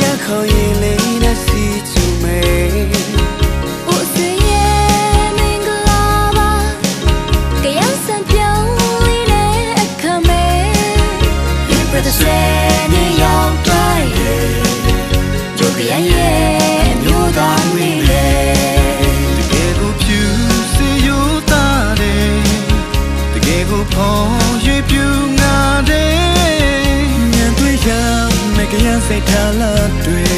一后一粒的细。 စိတ်ထားလာတွေ့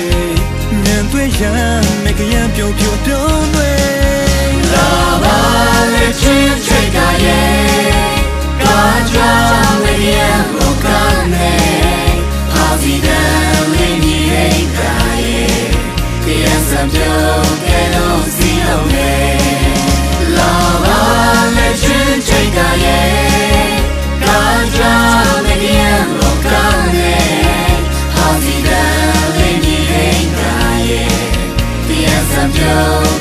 champion.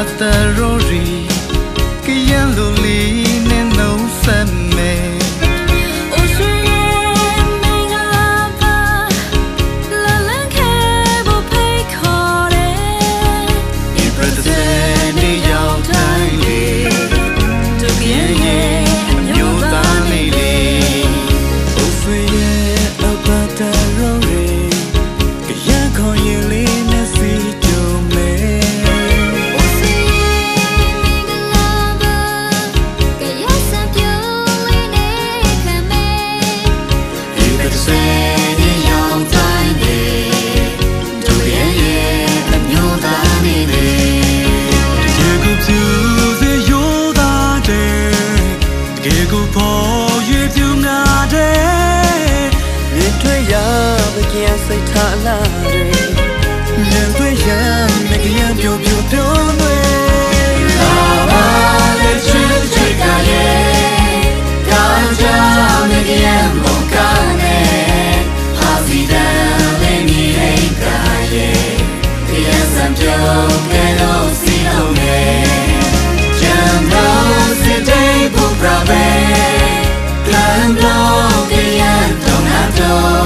at the Rory. စိတ်ထားလာတယ်လင်တွေရန်ငကရန်ပြိုပြိုပြိုတွေလာပါလေချစ်ချစ်ကလေးကောင်းကြငကရန်မကောင်းနဲ့ဟာစီတန်လေးမိအိမ်ကရဲ့ပြန်စံပြောကဲလို့စီလုံးနဲ့ချမ်းသာစစ်တဲ့ဘုရားပဲကလန်တော့ကရန်တော့နာတော့